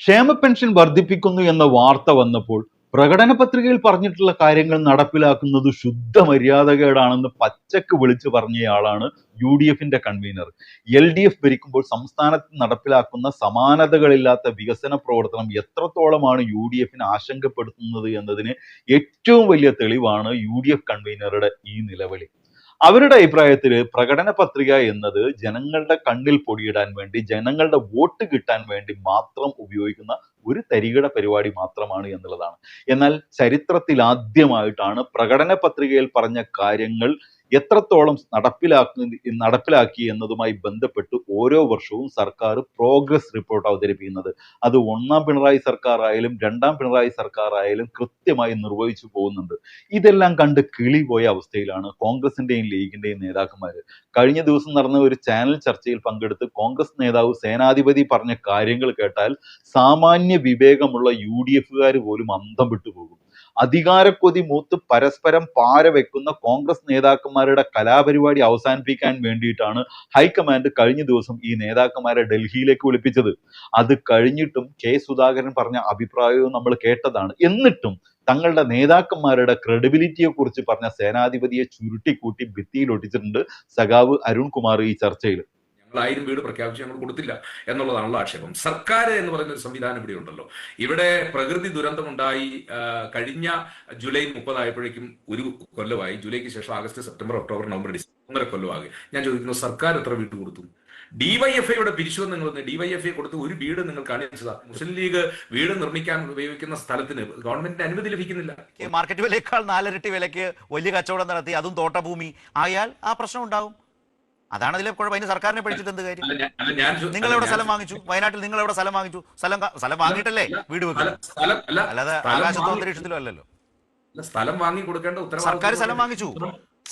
ക്ഷേമ പെൻഷൻ വർദ്ധിപ്പിക്കുന്നു എന്ന വാർത്ത വന്നപ്പോൾ പ്രകടന പത്രികയിൽ പറഞ്ഞിട്ടുള്ള കാര്യങ്ങൾ നടപ്പിലാക്കുന്നത് ശുദ്ധ മര്യാദകേടാണെന്ന് പച്ചക്ക് വിളിച്ചു പറഞ്ഞയാളാണ് യു ഡി എഫിന്റെ കൺവീനർ. എൽ ഡി എഫ് ഭരിക്കുമ്പോൾ സംസ്ഥാനത്ത് നടപ്പിലാക്കുന്ന സമാനതകളില്ലാത്ത വികസന പ്രവർത്തനം എത്രത്തോളമാണ് യു ഡി എഫിനെ ആശങ്കപ്പെടുത്തുന്നത് എന്നതിന് ഏറ്റവും വലിയ തെളിവാണ് യു ഡി എഫ് കൺവീനറുടെ ഈ നിലവിളി. അവരുടെ അഭിപ്രായത്തിൽ പ്രകടന പത്രിക എന്നത് ജനങ്ങളുടെ കണ്ണിൽ പൊടിയിടാൻ വേണ്ടി ജനങ്ങളുടെ വോട്ട് കിട്ടാൻ വേണ്ടി മാത്രം ഉപയോഗിക്കുന്ന ഒരു തരികിട പരിപാടി മാത്രമാണ് എന്നുള്ളതാണ്. എന്നാൽ ചരിത്രത്തിൽ ആദ്യമായിട്ടാണ് പ്രകടന പത്രികയിൽ പറഞ്ഞ കാര്യങ്ങൾ എത്രത്തോളം നടപ്പിലാക്കി നടപ്പിലാക്കി എന്നതുമായി ബന്ധപ്പെട്ട് ഓരോ വർഷവും സർക്കാർ പ്രോഗ്രസ് റിപ്പോർട്ട് അവതരിപ്പിക്കുന്നത്. അത് ഒന്നാം പിണറായി സർക്കാർ ആയാലും രണ്ടാം പിണറായി സർക്കാർ ആയാലും കൃത്യമായി നിർവഹിച്ചു പോകുന്നുണ്ട്. ഇതെല്ലാം കണ്ട് കിളി പോയ അവസ്ഥയിലാണ് കോൺഗ്രസിന്റെയും ലീഗിന്റെയും നേതാക്കന്മാർ കഴിഞ്ഞ ദിവസം നടന്ന ഒരു ചാനൽ ചർച്ചയിൽ പങ്കെടുത്ത് കോൺഗ്രസ് നേതാവ് സേനാധിപതി പറഞ്ഞ കാര്യങ്ങൾ കേട്ടാൽ സാമാന്യ വിവേകമുള്ള യു ഡി എഫുകാർ പോലും അന്തം വിട്ടുപോകും അധികാരക്കൊതി മൂത്ത് പരസ്പരം പാര വെക്കുന്ന കോൺഗ്രസ് നേതാക്കന്മാരുടെ കലാപരിപാടി അവസാനിപ്പിക്കാൻ വേണ്ടിയിട്ടാണ് ഹൈക്കമാൻഡ് കഴിഞ്ഞ ദിവസം ഈ നേതാക്കന്മാരെ ഡൽഹിയിലേക്ക് വിളിപ്പിച്ചത്. അത് കഴിഞ്ഞിട്ടും കെ സുധാകരൻ പറഞ്ഞ അഭിപ്രായവും നമ്മൾ കേട്ടതാണ്. എന്നിട്ടും തങ്ങളുടെ നേതാക്കന്മാരുടെ ക്രെഡിബിലിറ്റിയെ കുറിച്ച് പറഞ്ഞ സേനാധിപതിയെ ചുരുട്ടിക്കൂട്ടി ഭിത്തിയിൽ ഒട്ടിച്ചിട്ടുണ്ട് സഖാവ് അരുൺകുമാർ ഈ ചർച്ചയിൽ. ഞങ്ങൾ ആയിരം വീട് പ്രഖ്യാപിച്ച് ഞങ്ങൾ കൊടുത്തില്ല എന്നുള്ളതാണല്ലോ ആക്ഷേപം. സർക്കാർ എന്ന് പറയുന്ന ഒരു സംവിധാനം ഇവിടെ ഉണ്ടല്ലോ. ഇവിടെ പ്രകൃതി ദുരന്തമുണ്ടായി കഴിഞ്ഞ ജൂലൈ മുപ്പതായപ്പോഴേക്കും ഒരു കൊല്ലമായി. ജൂലൈക്ക് ശേഷം August September October November December ഒന്നര കൊല്ലമാകെ. ഞാൻ ചോദിക്കുന്നു സർക്കാർ എത്ര വീട് കൊടുത്തു? ഡിവൈഎഫ്ഐയുടെ പിരിച്ചു നിങ്ങൾ ഡിവൈഎഫ്ഐ കൊടുത്ത് ഒരു വീട് നിങ്ങൾ കാണിച്ചതാ. മുസ്ലിം ലീഗ് വീട് നിർമ്മിക്കാൻ ഉപയോഗിക്കുന്ന സ്ഥലത്തിന് ഗവൺമെന്റിന്റെ അനുമതി ലഭിക്കുന്നില്ല. മാർക്കറ്റ് വിലയേക്കാൾ നാലരട്ടി വിലയ്ക്ക് വലിയ കച്ചവടം നടത്തി അതും തോട്ടഭൂമി. ആയാൽ ആ പ്രശ്നം ഉണ്ടാവും. അതാണ് അതിലെ കുഴപ്പം. അതിന് സർക്കാരിനെ പഠിച്ചിട്ട് എന്ത് കാര്യം? നിങ്ങൾ എവിടെ സ്ഥലം വാങ്ങിച്ചു? വയനാട്ടിൽ നിങ്ങൾ എവിടെ സ്ഥലം വാങ്ങിച്ചു? സ്ഥലം സ്ഥലം വാങ്ങിയിട്ടല്ലേ വീട് വെക്കുന്നത്? അല്ല അല്ലാതെ ആകാശത്തോ അന്തരീക്ഷത്തിലോ അല്ലല്ലോ. സ്ഥലം വാങ്ങി കൊടുക്കേണ്ട സർക്കാർ സ്ഥലം വാങ്ങിച്ചു.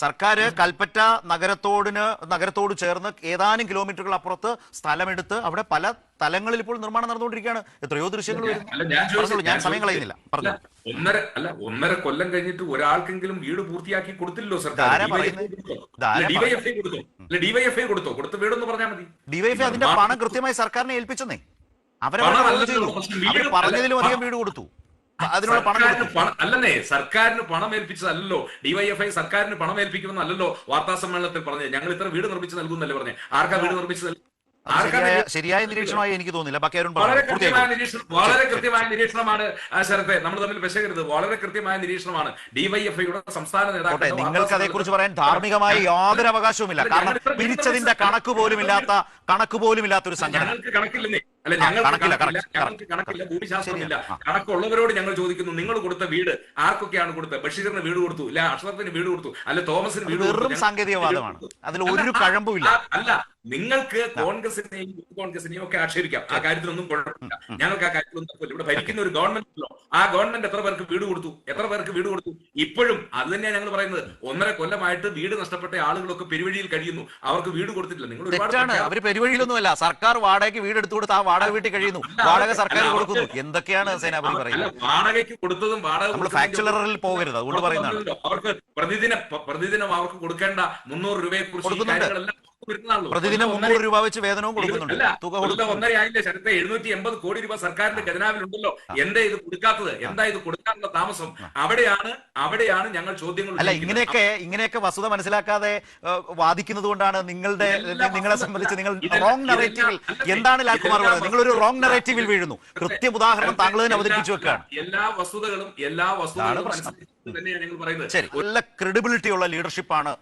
സർക്കാർ കൽപ്പറ്റ നഗരത്തോടിന് നഗരത്തോട് ചേർന്ന് ഏതാനും കിലോമീറ്ററുകൾ അപ്പുറത്ത് സ്ഥലമെടുത്ത് അവിടെ പല തലങ്ങളിൽ ഇപ്പോൾ നിർമ്മാണം നടന്നുകൊണ്ടിരിക്കുകയാണ്. എത്രയോ ദൃശ്യങ്ങൾ ഞാൻ സമയം കളയുന്നില്ല. പറഞ്ഞു. ഒന്നര അല്ല ഒന്നര കൊല്ലം കഴിഞ്ഞിട്ട് ഒരാൾക്കെങ്കിലും വീട് പൂർത്തിയാക്കി കൊടുത്തില്ലല്ലോ സർക്കാർ? കൊടുത്തോ? ഡിവൈഎഫ്ഐ കൊടുത്തോ? കൊടുത്ത? വീടൊന്ന് പറഞ്ഞാൽ മതി. അതിന്റെ പണം കൃത്യമായി സർക്കാരിനെ ഏൽപ്പിച്ചെന്നേ. അവരെ പറഞ്ഞതിലും അധികം വീട് കൊടുത്തു. അതിനുള്ള പണം സർക്കാരിന് പണം അല്ലെന്നേ സർക്കാരിന് പണം ഏൽപ്പിച്ചതല്ലോ ഡിവൈഎഫ്ഐ സർക്കാരിന് പണം ഏൽപ്പിക്കുമെന്നല്ലോ വാർത്താ സമ്മേളനത്തിൽ പറഞ്ഞത്. ഞങ്ങൾ ഇത്ര വീട് നിർമ്മിച്ച് നൽകുന്നല്ലേ പറഞ്ഞേ? ആർക്കാ വീട് നിർമ്മിച്ചത് ശരിയായ നിരീക്ഷണമായി എനിക്ക് തോന്നില്ല വളരെ കൃത്യമായ നിരീക്ഷണം വളരെ കൃത്യമായ നിരീക്ഷണമാണ് ശരത്തെ. നമ്മൾ തമ്മിൽ വിശകരുത്. വളരെ കൃത്യമായ നിരീക്ഷണമാണ് ഡിവൈഎഫ്ഐയുടെ സംസ്ഥാന നേതാക്കളെ നിങ്ങൾക്ക് അതേക്കുറിച്ച് പറയാൻ ധാർമ്മികമായി യാതൊരു അവകാശവുമില്ല കാരണം പിരിച്ചതിന്റെ കണക്ക് പോലും ഇല്ലാത്ത കണക്ക് പോലും ഇല്ലാത്ത ഒരു സംഘടന. കണക്കില്ലേ കണക്കില്ലെന്നേ. അല്ല ഞങ്ങൾ ഞങ്ങൾക്ക് കണക്കില്ല, ഞങ്ങൾക്ക് കണക്കില്ല ഭൂമിശാസ്ത്രമില്ല. കണക്കുള്ളവരോട് ഞങ്ങൾ ചോദിക്കുന്നു നിങ്ങൾ കൊടുത്ത വീട് ആർക്കൊക്കെയാണ് കൊടുത്തത്? ബഷീറിന് വീട് കൊടുത്തു ഇല്ല അഷ്റഫിന് വീട് കൊടുത്തു അല്ല തോമസിന് വീട് കൊടുത്തു വെറും സാങ്കേതികവാദമാണ്. അതിൽ അല്ല, ഒരു കഴമ്പുമില്ല അല്ല നിങ്ങൾക്ക് കോൺഗ്രസിനെയും യൂത്ത് കോൺഗ്രസിനെയും ഒക്കെ ആക്ഷേപിക്കാം. ആ കാര്യത്തിലൊന്നും കുഴപ്പമില്ല. ഞങ്ങൾക്ക് ആ കാര്യത്തിലൊന്നും ഇവിടെ ഭരിക്കുന്ന ഒരു ഗവൺമെന്റ് ആ ഗവൺമെന്റ് എത്ര പേർക്ക് വീട് കൊടുത്തു? എത്ര പേർക്ക് വീട് കൊടുത്തു? ഇപ്പോഴും അത് തന്നെയാണ് ഞങ്ങൾ പറയുന്നത്. ഒന്നര കൊല്ലമായിട്ട് വീട് നഷ്ടപ്പെട്ട ആളുകളൊക്കെ പെരുവഴിയിൽ കഴിയുന്നു. അവർക്ക് വീട് കൊടുത്തിട്ടില്ല. നിങ്ങൾ ഒരുപാട് പെരുവഴിയിലൊന്നുമല്ല. സർക്കാർ വാടകയ്ക്ക് വീട് എടുത്തു കൊടുത്ത് ആ വാടക വീട്ടിൽ കഴിയുന്നു. വാടക സർക്കാർ കൊടുക്കുന്നു. എന്തൊക്കെയാണ് സേനാപതി പറയുന്നത്? വാടകയ്ക്ക് കൊടുത്തതും വാടക ഫാക്ച്വൽ പോകരുത്. അതുകൊണ്ട് പറയുന്നതാണ്. അവർക്ക് പ്രതിദിനം പ്രതിദിനം അവർക്ക് കൊടുക്കേണ്ട മുന്നൂറ് രൂപയെ കുറിച്ച്. പ്രതിദിനം മുന്നൂറ് രൂപ വെച്ച് വേതനവും കൊടുക്കുന്നുണ്ട്. ഒന്നര ആയില്ല? ശരത്തെ എഴുന്നൂറ്റി എൺപത് കോടി രൂപ സർക്കാരിന്റെ ഖജനാവിലുണ്ടല്ലോ. എന്താ ഇത് കൊടുക്കാത്തത്? എന്താ ഇത് കൊടുക്കാനുള്ള താമസം? അവിടെയാണ് അവിടെയാണ് ഞങ്ങൾ ചോദ്യങ്ങൾ അല്ല ഇങ്ങനെയൊക്കെ ഇങ്ങനെയൊക്കെ വസ്തുത മനസ്സിലാക്കാതെ വാദിക്കുന്നത് കൊണ്ടാണ് നിങ്ങളുടെ നിങ്ങളെ സംബന്ധിച്ച് നിങ്ങൾ റോങ് നറേറ്റീവിൽ എന്താണ് ലാൽകുമാർ പറയുന്നത് നിങ്ങൾ ഒരു റോങ് നെറേറ്റീവിൽ വീഴുന്നു. കൃത്യ ഉദാഹരണം താങ്കൾ തന്നെ അവതരിപ്പിച്ചു വെക്കുകയാണ്. എല്ലാ വസ്തുതകളും എല്ലാ വസ്തുതകളും തന്നെയാണ് ഞങ്ങൾ പറയുന്നത്. നല്ല ക്രെഡിബിലിറ്റി ഉള്ള ലീഡർഷിപ്പാണ്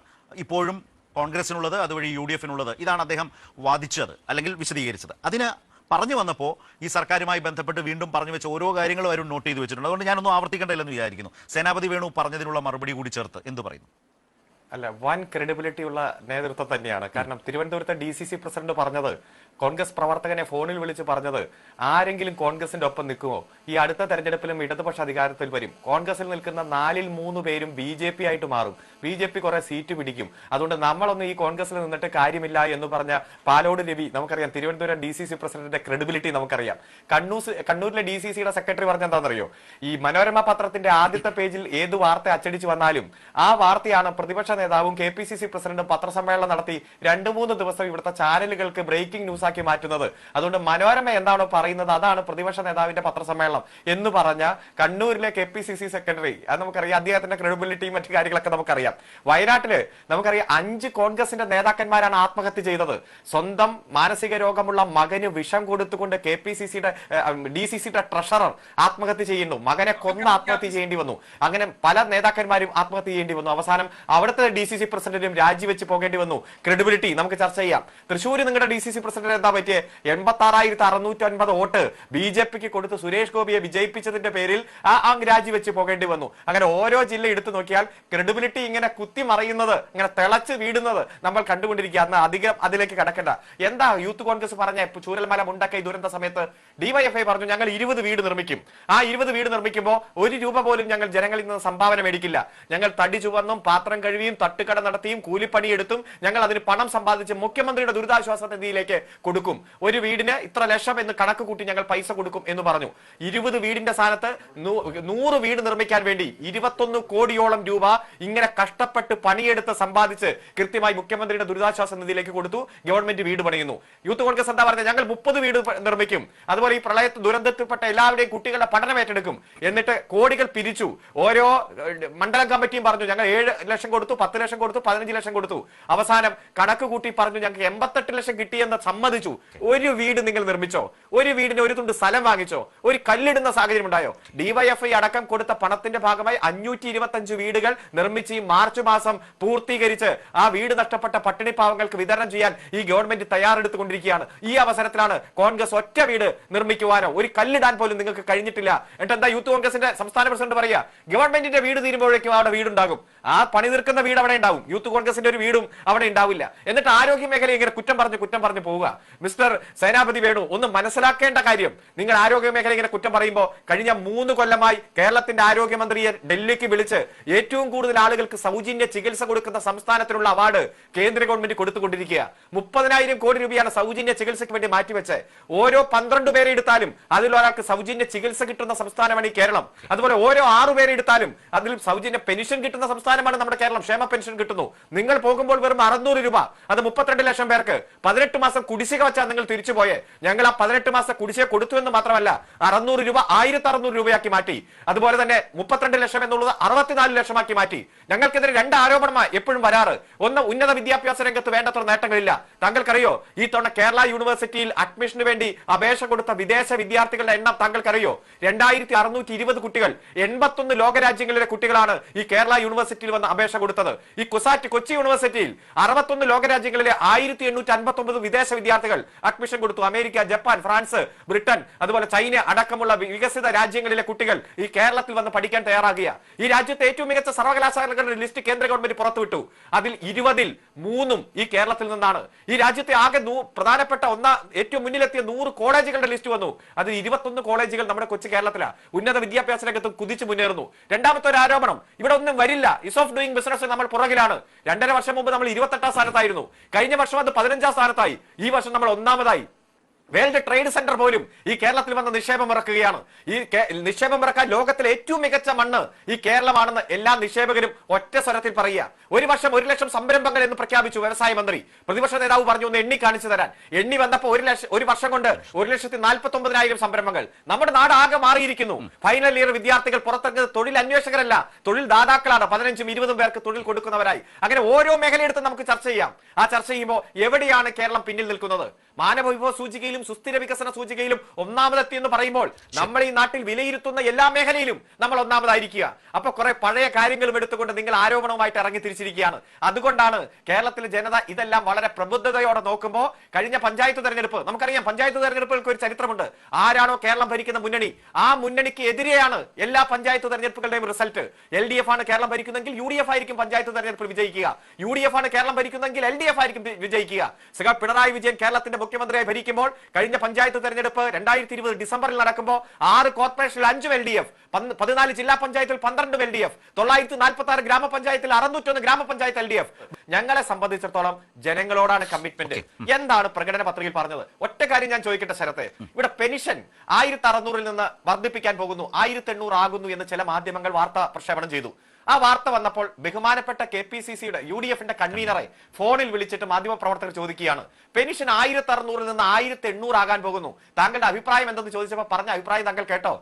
ഇപ്പോഴും കോൺഗ്രസിനുള്ളത് അതുവഴി യു ഡി എഫിനുള്ളത് ഇതാണ് അദ്ദേഹം വാദിച്ചത് അല്ലെങ്കിൽ വിശദീകരിച്ചത്. അതിന് പറഞ്ഞു വന്നപ്പോൾ ഈ സർക്കാരുമായി ബന്ധപ്പെട്ട് വീണ്ടും പറഞ്ഞു വെച്ച ഓരോ കാര്യങ്ങളും അവരും നോട്ട് ചെയ്ത് വെച്ചിട്ടുണ്ട്. അതുകൊണ്ട് ഞാനൊന്നും ആവർത്തിക്കേണ്ടതില്ലെന്ന് വിചാരിക്കുന്നു. സേനാപതി വേണു പറഞ്ഞതിനുള്ള മറുപടി കൂടി ചേർത്ത്. എന്ത് പറയുന്നു? അല്ല വൻ ക്രെഡിബിലിറ്റി ഉള്ള നേതൃത്വം തന്നെയാണ്. കാരണം തിരുവനന്തപുരത്തെ ഡി സി സി പ്രസിഡന്റ് പറഞ്ഞത് കോൺഗ്രസ് പ്രവർത്തകനെ ഫോണിൽ വിളിച്ച് പറഞ്ഞത് ആരെങ്കിലും കോൺഗ്രസിന്റെ ഒപ്പം നിൽക്കുമോ? ഈ അടുത്ത തെരഞ്ഞെടുപ്പിലും ഇടതുപക്ഷ അധികാരത്തിൽ വരും. കോൺഗ്രസിൽ നിൽക്കുന്ന നാലിൽ മൂന്ന് പേരും ബി ജെ പി ആയിട്ട് മാറും. ബി ജെ പി കുറെ സീറ്റ് പിടിക്കും. അതുകൊണ്ട് നമ്മളൊന്നും ഈ കോൺഗ്രസിൽ നിന്നിട്ട് കാര്യമില്ല എന്ന് പറഞ്ഞ പാലോട് രവി നമുക്കറിയാം തിരുവനന്തപുരം ഡി സി സി പ്രസിഡന്റിന്റെ ക്രെഡിബിലിറ്റി നമുക്കറിയാം. കണ്ണൂർ കണ്ണൂരിലെ ഡി സി സിയുടെ സെക്രട്ടറി പറഞ്ഞ എന്താണെന്നറിയോ? ഈ മനോരമ പത്രത്തിന്റെ ആദ്യത്തെ പേജിൽ ഏത് വാർത്ത അച്ചടിച്ചു വന്നാലും ആ വാർത്തയാണ് പ്രതിപക്ഷ നേതാവും കെ പി സി സി പ്രസിഡന്റും പത്രസമ്മേളനം നടത്തി രണ്ടു മൂന്ന് ദിവസം ഇവിടുത്തെ ചാനലുകൾക്ക് ബ്രേക്കിംഗ് ന്യൂസ് ആക്കി മാറ്റുന്നത്. അതുകൊണ്ട് മനോരമ എന്താണോ പറയുന്നത് അതാണ് പ്രതിപക്ഷ നേതാവിന്റെ പത്രസമ്മേളനം. എന്ന് പറഞ്ഞ കണ്ണൂരിലെ K P C C secretary അത് നമുക്കറിയാം അദ്ദേഹത്തിന്റെ ക്രെഡിബിലിറ്റിയും മറ്റു കാര്യങ്ങളൊക്കെ നമുക്കറിയാം. വയനാട്ടിൽ നമുക്കറിയാം അഞ്ച് കോൺഗ്രസിന്റെ നേതാക്കന്മാരാണ് ആത്മഹത്യ ചെയ്തത്. സ്വന്തം മാനസിക രോഗമുള്ള മകന് വിഷം കൊടുത്തുകൊണ്ട് കെ പി സി സിയുടെ ഡി സി സിയുടെ ട്രഷറർ ആത്മഹത്യ ചെയ്യുന്നു. മകനെ കൊന്ന് ആത്മഹത്യ ചെയ്യേണ്ടി വന്നു. അങ്ങനെ പല നേതാക്കന്മാരും ആത്മഹത്യ ചെയ്യേണ്ടി വന്നു. അവസാനം അവിടുത്തെ ഡി സി സി പ്രസിഡന്റിനും രാജിവെച്ച് പോകേണ്ടി വന്നു. ക്രെഡിബിലിറ്റി നമുക്ക് ചർച്ച ചെയ്യാം. തൃശ്ശൂർ നിങ്ങളുടെ ഡി സി സി പ്രസിഡന്റ് എന്താ പറ്റിയ? എൺപത്തി ആറായിരത്തി അറുന്നൂറ്റി ഒൻപത് വോട്ട് ബി ജെ പിക്ക് കൊടുത്ത് സുരേഷ് ഗോപിയെ വിജയിപ്പിച്ചതിന്റെ പേരിൽ ആ രാജിവെച്ച് പോകേണ്ടി വന്നു. അങ്ങനെ ഓരോ ജില്ല എടുത്തു നോക്കിയാൽ ക്രെഡിബിലിറ്റി ഇങ്ങനെ കുത്തി മറയുന്നത് ഇങ്ങനെ തിളച്ച് വീടുന്നത് നമ്മൾ കണ്ടുകൊണ്ടിരിക്കുക. അന്ന് അധികം അതിലേക്ക് കടക്കണ്ട. എന്താ യൂത്ത് കോൺഗ്രസ് പറഞ്ഞ ചൂരൽമല മുണ്ടക്കൈ ദുരന്ത സമയത്ത്? ഡിവൈഎഫ്ഐ പറഞ്ഞു ഞങ്ങൾ ഇരുപത് വീട് നിർമ്മിക്കും. ആ ഇരുപത് വീട് നിർമ്മിക്കുമ്പോൾ ഒരു രൂപ പോലും ഞങ്ങൾ ജനങ്ങളിൽ നിന്ന് സംഭാവന മേടിക്കില്ല. ഞങ്ങൾ തടി ചുവന്നും പാത്രം കഴുകിയും തട്ടുകട നടത്തിയും കൂലിപ്പണിയെടുത്തും ഞങ്ങൾ അതിന് പണം സമ്പാദിച്ച് മുഖ്യമന്ത്രിയുടെ ദുരിതാശ്വാസ നിധിയിലേക്ക് കൊടുക്കും. ഒരു വീടിന് ഇത്ര ലക്ഷം എന്ന് കണക്ക് കൂട്ടി ഞങ്ങൾ പൈസ കൊടുക്കും എന്ന് പറഞ്ഞു. ഇരുപത് വീടിന്റെ സ്ഥാനത്ത് നൂറ് വീട് നിർമ്മിക്കാൻ വേണ്ടി ഇരുപത്തൊന്ന് കോടിയോളം രൂപ ഇങ്ങനെ കഷ്ടപ്പെട്ട് പണിയെടുത്ത് സമ്പാദിച്ച് കൃത്യമായി മുഖ്യമന്ത്രിയുടെ ദുരിതാശ്വാസ നിധിയിലേക്ക് കൊടുത്തു. ഗവൺമെന്റ് വീട് പണിയുന്നു. യൂത്ത് കോൺഗ്രസ് എന്താ പറഞ്ഞത്? ഞങ്ങൾ മുപ്പത് വീട് നിർമ്മിക്കും. അതുപോലെ ഈ പ്രളയ ദുരന്തത്തിൽപ്പെട്ട എല്ലാവരുടെയും കുട്ടികളുടെ പഠനം ഏറ്റെടുക്കും. എന്നിട്ട് കോടികൾ പിരിച്ചു. ഓരോ മണ്ഡലം കമ്മിറ്റിയും പറഞ്ഞു ഞങ്ങൾ ഏഴ് ലക്ഷം കൊടുത്തു പത്ത് ലക്ഷം കൊടുത്തു പതിനഞ്ച് ലക്ഷം കൊടുത്തു. അവസാനം കണക്ക് കൂട്ടി പറഞ്ഞു ഞങ്ങൾക്ക് എൺപത്തെട്ട് ലക്ഷം കിട്ടിയെന്ന് സമ്മതിച്ചു. ഒരു വീട് നിങ്ങൾ നിർമ്മിച്ചോ? ഒരു വീടിന് ഒരു തുണ്ട് സ്ഥലം വാങ്ങിച്ചോ? ഒരു കല്ലിടുന്ന സാഹചര്യം ഉണ്ടായോ? ഡിവൈഎഫ്ഐ അടക്കം കൊടുത്ത പണത്തിന്റെ ഭാഗമായി അഞ്ഞൂറ്റി ഇരുപത്തി വീടുകൾ നിർമ്മിച്ച് ഈ മാർച്ച് മാസം പൂർത്തീകരിച്ച് ആ വീട് നഷ്ടപ്പെട്ട പട്ടിണി പാവങ്ങൾക്ക് വിതരണം ചെയ്യാൻ ഈ ഗവൺമെന്റ് തയ്യാറെടുത്തുകൊണ്ടിരിക്കുകയാണ്. ഈ അവസരത്തിലാണ് കോൺഗ്രസ് ഒറ്റ വീട് നിർമ്മിക്കുവാനോ ഒരു കല്ലിടാൻ പോലും നിങ്ങൾക്ക് കഴിഞ്ഞിട്ടില്ല. എന്നിട്ട് എന്താ യൂത്ത് കോൺഗ്രസിന്റെ സംസ്ഥാന പ്രസിഡന്റ് പറയാ ഗവൺമെന്റിന്റെ വീട് തീരുമ്പോഴേക്കും അവിടെ വീടുണ്ടാകും. ആ പണി തീർക്കുന്ന അവിടെ ഉണ്ടാവും. യൂത്ത് കോൺഗ്രസിന്റെ ഒരു വീടും അവിടെ ഉണ്ടാവില്ല. എന്നിട്ട് ആരോഗ്യ മേഖല ഇങ്ങനെ കുറ്റം പറഞ്ഞ് കുറ്റം പറഞ്ഞ് പോവുക. മിസ്റ്റർ സേനാപതി വേണു ഒന്ന് മനസ്സിലാക്കേണ്ട കാര്യം. നിങ്ങൾ ആരോഗ്യ മേഖല ഇങ്ങനെ കുറ്റം പറയുമ്പോൾ കഴിഞ്ഞ മൂന്ന് കൊല്ലമായി കേരളത്തിന്റെ ആരോഗ്യമന്ത്രിയെ ഡൽഹിക്ക് വിളിച്ച് ഏറ്റവും കൂടുതൽ ആളുകൾക്ക് സൗജന്യ ചികിത്സ കൊടുക്കുന്ന സംസ്ഥാനത്തിനുള്ള അവാർഡ് കേന്ദ്ര ഗവൺമെന്റ് കൊടുത്തുകൊണ്ടിരിക്കുക. മുപ്പതിനായിരം കോടി രൂപയാണ് സൗജന്യ ചികിത്സയ്ക്ക് വേണ്ടി മാറ്റിവെച്ച് ഓരോ പന്ത്രണ്ട് പേരെ എടുത്താലും അതിൽ ഒരാൾക്ക് സൗജന്യ ചികിത്സ കിട്ടുന്ന സംസ്ഥാനമാണ് ഈ കേരളം. അതുപോലെ ഓരോ ആറു പേരെ എടുത്താലും അതിൽ സൗജന്യ പെൻഷൻ കിട്ടുന്ന സംസ്ഥാനമാണ് നമ്മുടെ കേരളം. ക്ഷേമ പെൻഷൻ കിട്ടുന്നു. നിങ്ങൾ പോകുമ്പോൾ വെറും അറുന്നൂറ് രൂപ അത് മുപ്പത്തിരണ്ട് ലക്ഷം പേർക്ക്. പതിനെട്ട് മാസം കുടിശ്ശിക വെച്ചാൽ നിങ്ങൾ തിരിച്ചു പോയെ. ഞങ്ങൾ ആ പതിനെട്ട് മാസം കുടിശ്ശിക കൊടുത്തു എന്ന് മാത്രമല്ല അറുന്നൂറ് രൂപ ആയിരത്തി അറുന്നൂറ് രൂപയാക്കി മാറ്റി. അതുപോലെ തന്നെ മുപ്പത്തിരണ്ട് ലക്ഷം എന്നുള്ളത് അറുപത്തിനാല് ലക്ഷമാക്കി മാറ്റി. ഞങ്ങൾക്കെതിരെ രണ്ട് ആരോപണമാണ് എപ്പോഴും വരാറ്. ഒന്ന് ഉന്നത വിദ്യാഭ്യാസ രംഗത്ത് വേണ്ടത്ര നേട്ടങ്ങളില്ല. താങ്കൾക്കറിയോ ഈ തവണ കേരള യൂണിവേഴ്സിറ്റിയിൽ അഡ്മിഷന് വേണ്ടി അപേക്ഷ കൊടുത്ത വിദേശ വിദ്യാർത്ഥികളുടെ എണ്ണം താങ്കൾക്കറിയോ? രണ്ടായിരത്തി അറുന്നൂറ്റി ഇരുപത് കുട്ടികൾ എൺപത്തൊന്ന് ലോകരാജ്യങ്ങളിലെ കുട്ടികളാണ് ഈ കേരള യൂണിവേഴ്സിറ്റിയിൽ വന്ന് അപേക്ഷ കൊടുത്തത്. ഈ കുസാറ്റ് കൊച്ചി യൂണിവേഴ്സിറ്റിയിൽ അറുപത്തൊന്ന് ലോകരാജ്യങ്ങളിലെ ആയിരത്തി എണ്ണൂറ്റി അൻപത്തി ഒമ്പത് വിദേശ വിദ്യാർത്ഥികൾ അഡ്മിഷൻ കൊടുത്തു. അമേരിക്ക ജപ്പാൻ ഫ്രാൻസ് ബ്രിട്ടൻ അതുപോലെ ചൈന അടക്കമുള്ള വികസിത രാജ്യങ്ങളിലെ കുട്ടികൾ ഈ കേരളത്തിൽ വന്ന് പഠിക്കാൻ തയ്യാറാകുക. ഈ രാജ്യത്തെ ഏറ്റവും മികച്ച സർവകലാശാലകളുടെ ലിസ്റ്റ് കേന്ദ്ര ഗവൺമെന്റ് പുറത്തുവിട്ടു. അതിൽ ഇരുപതിൽ മൂന്നും ഈ കേരളത്തിൽ നിന്നാണ്. ഈ രാജ്യത്തെ ആകെ പ്രധാനപ്പെട്ട ഒന്നാ ഏറ്റവും മുന്നിലെത്തിയ നൂറ് കോളേജുകളുടെ ലിസ്റ്റ് വന്നു. അതിൽ ഇരുപത്തൊന്ന് കോളേജുകൾ നമ്മുടെ കൊച്ചു കേരളത്തിലാണ് ഉന്നത വിദ്യാഭ്യാസ രംഗത്ത് കുതിച്ചു മുന്നേറുന്നു. രണ്ടാമത്തെ ഒരു ആരോപണം ഇവിടെ ഒന്നും വരില്ല. ഇസ് ഓഫ് ഡൂയിങ് ബിസിനസ് നമ്മൾ പുറകിലാണ്. രണ്ടര വർഷം മുമ്പ് നമ്മൾ ഇരുപത്തെട്ടാം സ്ഥാനത്തായിരുന്നു. കഴിഞ്ഞ വർഷം അത് പതിനഞ്ചാം സ്ഥാനത്തായി. ഈ വർഷം നമ്മൾ ഒന്നാമതായി. വേൾഡ് ട്രേഡ് സെന്റർ പോലും ഈ കേരളത്തിൽ വന്ന് നിക്ഷേപം ഇറക്കുകയാണ്. ഈ നിക്ഷേപം ഇറക്കാൻ ലോകത്തിലെ ഏറ്റവും മികച്ച മണ്ണ് ഈ കേരളമാണെന്ന് എല്ലാ നിക്ഷേപകരും ഒറ്റ സ്വരത്തിൽ പറയുക. ഒരു വർഷം ഒരു ലക്ഷം സംരംഭങ്ങൾ എന്ന് പ്രഖ്യാപിച്ചു വ്യവസായ മന്ത്രി. പ്രതിപക്ഷ നേതാവ് പറഞ്ഞു ഒന്ന് എണ്ണി കാണിച്ചു തരാൻ. എണ്ണി വന്നപ്പോൾ ഒരു ലക്ഷം ഒരു വർഷം കൊണ്ട് ഒരു ലക്ഷത്തി നാൽപ്പത്തി ഒമ്പതിനായിരം സംരംഭങ്ങൾ. നമ്മുടെ നാട് ആകെ മാറിയിരിക്കുന്നു. ഫൈനൽ ഇയർ വിദ്യാർത്ഥികൾ പുറത്തിറങ്ങുന്നത് തൊഴിൽ അന്വേഷകരല്ല. തൊഴിൽ ദാതാക്കളാണ്. പതിനഞ്ചും ഇരുപതും പേർക്ക് തൊഴിൽ കൊടുക്കുന്നവരായി. അങ്ങനെ ഓരോ മേഖലയെടുത്ത് നമുക്ക് ചർച്ച ചെയ്യാം. ആ ചർച്ച ചെയ്യുമ്പോൾ എവിടെയാണ് കേരളം പിന്നിൽ നിൽക്കുന്നത്? മാനവ വിഭവ സൂചികയിലും സുസ്ഥിര വികസന സൂചികയിലും ഒന്നാമതെത്തി എന്ന് പറയുമ്പോൾ നമ്മൾ ഈ നാട്ടിൽ വിലയിരുത്തുന്ന എല്ലാ മേഖലയിലും നമ്മൾ ഒന്നാമതായിരിക്കുക. അപ്പൊ കുറെ പഴയ കാര്യങ്ങളും എടുത്തുകൊണ്ട് നിങ്ങൾ ആരോപണവുമായിട്ട് ഇറങ്ങി തിരിച്ചിരിക്കുകയാണ്. അതുകൊണ്ടാണ് കേരളത്തിലെ ജനത ഇതെല്ലാം വളരെ പ്രബുദ്ധതയോടെ നോക്കുമ്പോൾ കഴിഞ്ഞ പഞ്ചായത്ത് തെരഞ്ഞെടുപ്പ് നമുക്കറിയാം പഞ്ചായത്ത് തെരഞ്ഞെടുപ്പുകൾക്ക് ഒരു ചരിത്രമുണ്ട്. ആരാണോ കേരളം ഭരിക്കുന്ന മുന്നണി ആ മുന്നണിക്ക് എതിരെയാണ് എല്ലാ പഞ്ചായത്ത് തെരഞ്ഞെടുപ്പുകളുടെയും റിസൾട്ട്. എൽ ഡി എഫ് ആണ് കേരളം ഭരിക്കുന്നെങ്കിൽ യു ഡി എഫ് ആയിരിക്കും പഞ്ചായത്ത് തെരഞ്ഞെടുപ്പിൽ വിജയിക്കുക. യു ഡി എഫ് ആണ് കേരളം ഭരിക്കുന്നെങ്കിൽ എൽ ഡി എഫ് ആയിരിക്കും വിജയിക്കുക. പിണറായി വിജയൻ കേരളത്തിന്റെ മുഖ്യമന്ത്രിയായി ഭരിക്കുമ്പോൾ കഴിഞ്ഞ പഞ്ചായത്ത് തെരഞ്ഞെടുപ്പ് രണ്ടായിരത്തി ഇരുപത് ഡിസംബറിൽ നടക്കുമ്പോൾ ആറ് കോർപ്പറേഷനിൽ അഞ്ചും എൽ ഡി എഫ് പതിനാല് ജില്ലാ പഞ്ചായത്തിൽ പന്ത്രണ്ടും എൽ ഡി എഫ് തൊള്ളായിരത്തി നാൽപ്പത്തി ആറ് ഗ്രാമപഞ്ചായത്തിൽ അറുന്നൂറ്റൊന്ന് ഗ്രാമപഞ്ചായത്ത് എൽ ഡി എഫ്. ഞങ്ങളെ സംബന്ധിച്ചിടത്തോളം ജനങ്ങളോടാണ് കമ്മിറ്റ്മെന്റ് എന്താണ് പ്രകടന പത്രികയിൽ പറഞ്ഞത്? ഒറ്റ കാര്യം ഞാൻ ചോദിക്കട്ടെ ശരത്തെ? ഇവിടെ പെൻഷൻ ആയിരത്തി അറുന്നൂറിൽ നിന്ന് വർദ്ധിപ്പിക്കാൻ പോകുന്നു ആയിരത്തി എണ്ണൂറ് ആകുന്നു എന്ന് ചില മാധ്യമങ്ങൾ വാർത്ത പ്രക്ഷേപണം ചെയ്തു. ആ വാർത്ത വന്നപ്പോൾ ബഹുമാനപ്പെട്ട കെ പി സി സിയുടെ യു ഡി എഫിന്റെ കൺവീനറെ ഫോണിൽ വിളിച്ചിട്ട് മാധ്യമപ്രവർത്തകർ ചോദിക്കുകയാണ്. പെൻഷൻ ആയിരത്തി അറുന്നൂറിൽ നിന്ന് ആയിരത്തി എണ്ണൂറ് ആകാൻ പോകുന്നു. താങ്കളുടെ അഭിപ്രായം എന്തെന്ന് ചോദിച്ചപ്പോൾ പറഞ്ഞ അഭിപ്രായം താങ്കൾ കേട്ടോ.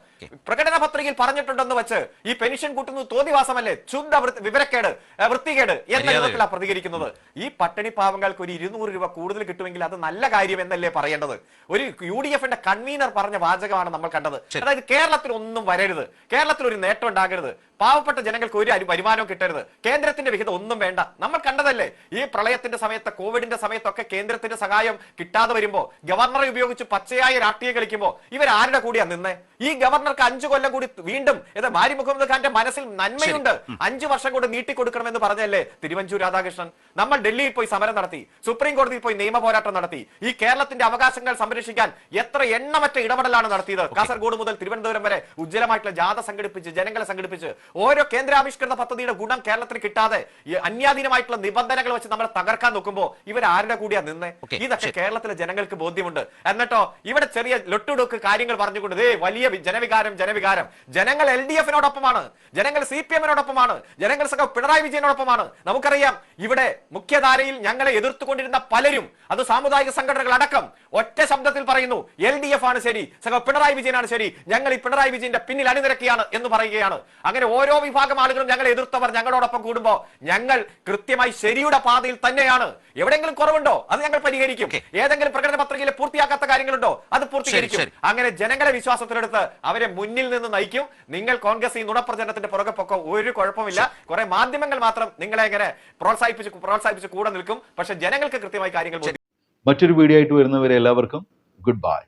പ്രകടന പത്രികയിൽ പറഞ്ഞിട്ടുണ്ടെന്ന് വെച്ച് ഈ പെൻഷൻ കൂട്ടുന്നത് തോന്നിവാസമല്ലേ ശുദ്ധ വിവരക്കേട് വൃത്തികേട് എന്ന. വിധത്തിലാണ് പ്രതികരിക്കുന്നത്. ഈ പട്ടിണി പാവങ്ങൾക്ക് ഒരു ഇരുന്നൂറ് രൂപ കൂടുതൽ കിട്ടുമെങ്കിൽ അത് നല്ല കാര്യം എന്നല്ലേ പറയേണ്ടത്? ഒരു യു ഡി എഫിന്റെ കൺവീനർ പറഞ്ഞ വാചകമാണ് നമ്മൾ കണ്ടത്. അതായത് കേരളത്തിൽ ഒന്നും വരരുത്. കേരളത്തിൽ ഒരു നേട്ടം ഉണ്ടാകരുത്. പാവപ്പെട്ട ജനങ്ങൾക്ക് ഒരു വരുമാനവും കിട്ടരുത്. കേന്ദ്രത്തിന്റെ വിഹിതം ഒന്നും വേണ്ട. നമ്മൾ കണ്ടതല്ലേ? ഈ പ്രളയത്തിന്റെ സമയത്ത് കോവിഡിന്റെ സമയത്തൊക്കെ കേന്ദ്രത്തിന്റെ സഹായം കിട്ടാതെ വരുമ്പോ ഗവർണറെ ഉപയോഗിച്ച് പച്ചയായ രാഷ്ട്രീയം കളിക്കുമ്പോൾ ഇവർ ആരുടെ കൂടിയാ നിന്നേ? ഈ ഗവർണർക്ക് അഞ്ചു കൊല്ലം കൂടി വീണ്ടും ഇത് മാരി മുഹമ്മദ് ഖാന്റെ മനസ്സിൽ നന്മയുണ്ട്. അഞ്ചു വർഷം കൂടി നീട്ടിക്കൊടുക്കണമെന്ന് പറഞ്ഞല്ലേ തിരുവഞ്ചൂർ രാധാകൃഷ്ണൻ? നമ്മൾ ഡൽഹിയിൽ പോയി സമരം നടത്തി സുപ്രീം കോടതിയിൽ പോയി നിയമ പോരാട്ടം നടത്തി ഈ കേരളത്തിന്റെ അവകാശങ്ങൾ സംരക്ഷിക്കാൻ എത്ര എണ്ണമറ്റ ഇടപെടലാണ് നടത്തിയത്? കാസർഗോഡ് മുതൽ തിരുവനന്തപുരം വരെ ഉജ്ജ്വലമായിട്ടുള്ള ജാഥ സംഘടിപ്പിച്ച് ജനങ്ങളെ സംഘടിപ്പിച്ച് ഓരോ കേന്ദ്രാവിഷ്കൃത പദ്ധതിയുടെ ഗുണം കേരളത്തിന് കിട്ടാതെ അന്യാധീനമായിട്ടുള്ള നിബന്ധനകൾ വെച്ച് നമ്മളെ തകർക്കാൻ നോക്കുമ്പോൾ ഇവർ ആരുടെ കൂടിയാ നിന്നേ? ഈ ഇതൊക്കെ കേരളത്തിലെ ജനങ്ങൾക്ക് ബോധ്യമുണ്ട്. എന്നിട്ടോ ഇവിടെ ചെറിയ ലൊട്ടുടുക്ക് കാര്യങ്ങൾ പറഞ്ഞുകൊണ്ട് ഏ വലിയ ജനവികാരം ജനവികാരം. ജനങ്ങൾ എൽ ഡി എഫിനോടൊപ്പമാണ്. ജനങ്ങൾ സി പി എമ്മിനോടൊപ്പമാണ്. ജനങ്ങൾ സഖ പിണറായി വിജയനോടൊപ്പമാണ്. നമുക്കറിയാം ഇവിടെ മുഖ്യധാരയിൽ ഞങ്ങളെ എതിർത്തുകൊണ്ടിരുന്ന പലരും അത് സാമുദായിക സംഘടനകൾ അടക്കം ഒറ്റ ശബ്ദത്തിൽ പറയുന്നു എൽ ഡി എഫ് ആണ് ശരി സഖ പിണറായി വിജയനാണ് ശരി ഞങ്ങൾ ഈ പിണറായി വിജയന്റെ പിന്നിൽ അണിനിരക്കുകയാണ് എന്ന് പറയുകയാണ്. അങ്ങനെ ഓരോ വിഭാഗം ആളുകളും ഞങ്ങൾ എതിർത്തവർ ഞങ്ങളോടൊപ്പം കൂടുമ്പോൾ ഞങ്ങൾ കൃത്യമായി ശരിയുടെ പാതയിൽ തന്നെയാണ്. എവിടെയെങ്കിലും കുറവുണ്ടോ? അത് ഞങ്ങൾ പരിഹരിക്കും. ഏതെങ്കിലും പ്രകടന പത്രികയിൽ പൂർത്തിയാക്കാത്ത കാര്യങ്ങളുണ്ടോ? അത് പൂർത്തീകരിക്കും. അങ്ങനെ ജനങ്ങളെ വിശ്വാസത്തിലെടുത്ത് അവരെ മുന്നിൽ നിന്ന് നയിക്കും. നിങ്ങൾ കോൺഗ്രസ് ഈ നുണപ്രചരണത്തിന്റെ പുറകെ പൊക്കം ഒരു കുഴപ്പമില്ല. കുറെ മാധ്യമങ്ങൾ മാത്രം നിങ്ങളെ ഇങ്ങനെ പ്രോത്സാഹിപ്പിച്ച് പ്രോത്സാഹിപ്പിച്ച് കൂടെ നിൽക്കും. പക്ഷെ ജനങ്ങൾക്ക് കൃത്യമായി കാര്യങ്ങൾ മറ്റൊരു വീഡിയോ ആയിട്ട് വരുന്നവരെ എല്ലാവർക്കും ഗുഡ് ബൈ.